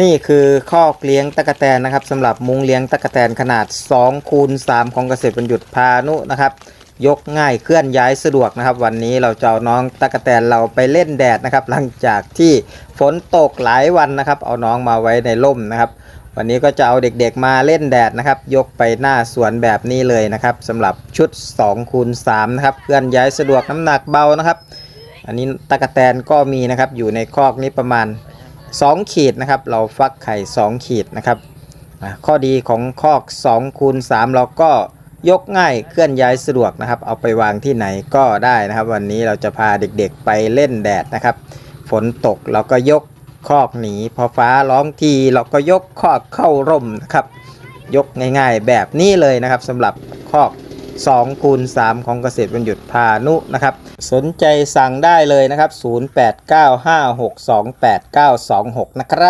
นี่คือคอกเลี้ยงตะกะแตนนะครับสำหรับมุ้งเลี้ยงตะกะแตนขนาด2คูณ3ของเกษตรบรรยุทธ์พานุนะครับ ยกง่ายเคลื่อนย้ายสะดวกนะครับ วันนี้เราจะเอาน้องตะกะแตนเราไปเล่นแดดนะครับ หลังจากที่ฝนตกหลายวันนะครับ เอาน้องมาไว้ในร่มนะครับ วันนี้ก็จะเอาเด็กๆมาเล่นแดดนะครับ ยกไปหน้าสวนแบบนี้เลยนะครับสำหรับชุด2คูณ3นะครับเคลื่อนย้ายสะดวกน้ำหนักเบานะครับ อันนี้ตะกะแตนก็มีนะครับอยู่ในคอกนี้ประมาณ 2 ขีดนะครับ เราฟักไข่ 2 ขีดนะครับ ข้อดีของคอก2คูณ3เราก็ยกง่ายเคลื่อนย้ายสะดวกนะครับ เอาไปวางที่ไหนก็ได้นะครับ วันนี้เราจะพาเด็กๆไปเล่นแดดนะครับ ฝนตกเราก็ยกคอกหนีพอฟ้าร้องทีเราก็ยกคอกเข้าร่มนะครับ ยกง่ายๆแบบนี้เลยนะครับสำหรับคอก 2คูณ3ของเกษตรบรรยุทธ์พานุนะครับ สนใจสั่งได้เลยนะครับ 0895628926 นะครับ